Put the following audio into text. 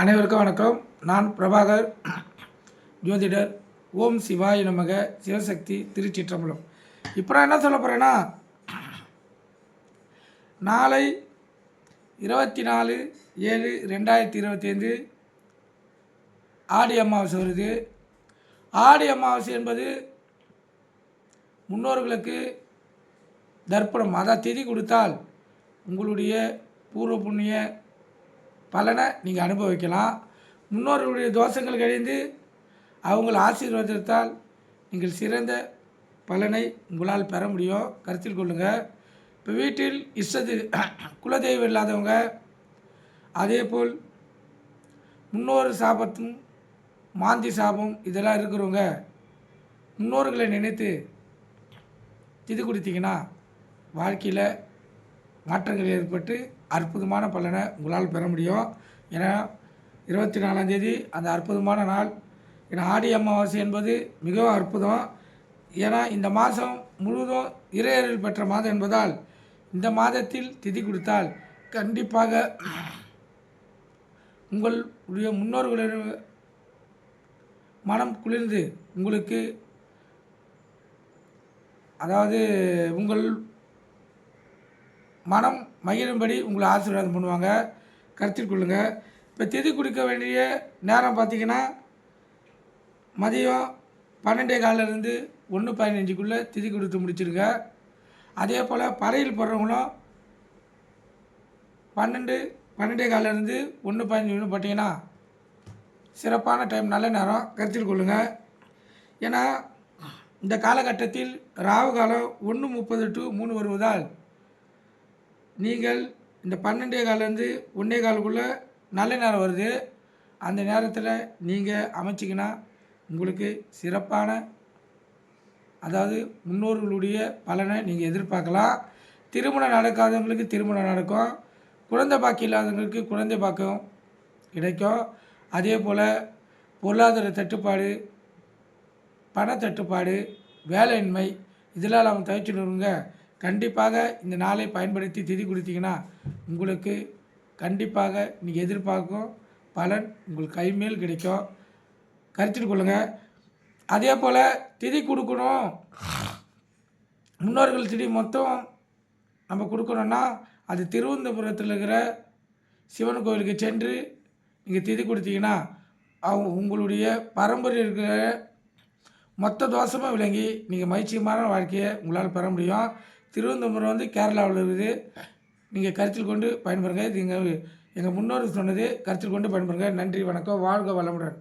அனைவருக்கும் வணக்கம். நான் பிரபாகர் ஜோதிடர் ஓம் சிவாய நமக சிவசக்தி திருச்சிற்றம்பலம். இப்போ நான் என்ன சொல்ல போகிறேன்னா நாளை இருபத்தி நாலு ஏழு ரெண்டாயிரத்தி இருபத்தைந்து ஆடி அமாவாசை வருது. ஆடி அமாவாசை என்பது முன்னோர்களுக்கு தர்ப்பணம் அதான் திதி கொடுத்தால் உங்களுடைய பூர்வ புண்ணிய பலனை நீங்கள் அனுபவிக்கலாம். முன்னோர்களுடைய தோஷங்கள் கழிந்து அவங்கள ஆசீர்வாதத்தால் நீங்கள் சிறந்த பலனை உங்களால் பெற முடியும். கருத்தில் கொள்ளுங்கள் இப்போ வீட்டில் இஷ்டது குலதெய்வம் இல்லாதவங்க அதே போல் முன்னோர் சாபத்தும் மாந்தி சாபம் இதெல்லாம் இருக்கிறவங்க முன்னோர்களை நினைத்து இது கொடுத்தீங்கன்னா வாழ்க்கையில் மாற்றங்கள் ஏற்பட்டு அற்புதமான பலனை உங்களால் பெற முடியும். ஏன்னா இருபத்தி நாலாந்தேதி அந்த அற்புதமான நாள் ஏன்னா ஆடி அமாவாசை என்பது மிகவும் அற்புதம். ஏன்னா இந்த மாதம் முழுவதும் இறையறில் பெற்ற மாதம் என்பதால் இந்த மாதத்தில் திதி கொடுத்தால் கண்டிப்பாக உங்களுடைய முன்னோர்களின் மனம் குளிர்ந்து உங்களுக்கு அதாவது உங்கள் மனம் மகிழும்படி உங்களை ஆசீர்வாதம் பண்ணுவாங்க. கருத்தில் கொள்ளுங்கள் இப்போ திதி கொடுக்க வேண்டிய நேரம் பார்த்தீங்கன்னா மதியம் பன்னெண்டே காலிலிருந்து ஒன்று பதினஞ்சுக்குள்ளே திதி கொடுத்து முடிச்சிருங்க. அதே போல் பறையில் போடுறவங்களும் பன்னெண்டு பன்னெண்டே காலிலிருந்து ஒன்று பதினஞ்சுன்னு பார்த்தீங்கன்னா சிறப்பான டைம் நல்ல நேரம். கருத்தில் கொள்ளுங்கள் ஏன்னா இந்த காலகட்டத்தில் ராகு காலம் ஒன்று முப்பது டு மூணு வருவதால் நீங்கள் இந்த பன்னெண்டே காலேருந்து ஒன்றே காலுக்குள்ளே நல்ல நேரம் வருது. அந்த நேரத்தில் நீங்கள் அமைச்சிங்கன்னா உங்களுக்கு சிறப்பான அதாவது முன்னோர்களுடைய பலனை நீங்கள் எதிர்பார்க்கலாம். திருமணம் நடக்காதவங்களுக்கு திருமணம் நடக்கும். குழந்தை பாக்கி இல்லாதவங்களுக்கு குழந்தை பாக்கம் கிடைக்கும். அதே போல் பொருளாதார தட்டுப்பாடு பணத்தட்டுப்பாடு வேலையின்மை இதெல்லாம் அவங்க தவிச்சுடுங்க கண்டிப்பாக இந்த நாளை பயன்படுத்தி திதி கொடுத்தீங்கன்னா உங்களுக்கு கண்டிப்பாக நீங்கள் எதிர்பார்க்கும் பலன் உங்களுக்கு கைமேல் கிடைக்கும். கருத்தில் கொள்ளுங்கள் அதே போல் திதி கொடுக்கணும். முன்னோர்கள் திதி மொத்தம் நம்ம கொடுக்கணுன்னா அது திருவனந்தபுரத்தில் இருக்கிற சிவன் கோவிலுக்கு சென்று நீங்கள் திதி கொடுத்தீங்கன்னா அவங்க உங்களுடைய பரம்பரை இருக்கிற மொத்த தோஷமாக விளங்கி நீங்கள் மகிழ்ச்சியமான வாழ்க்கையை உங்களால் பெற முடியும். திருவனந்தபுரம் வந்து கேரளாவில் இருக்குது. நீங்கள் கருத்தில் கொண்டு பயன்பெறுங்க. இது எங்கள் எங்கள் முன்னோர் சொன்னது கருத்தில் கொண்டு பயன்பெறுங்க. நன்றி வணக்கம். வாழ்க வளமுடன்.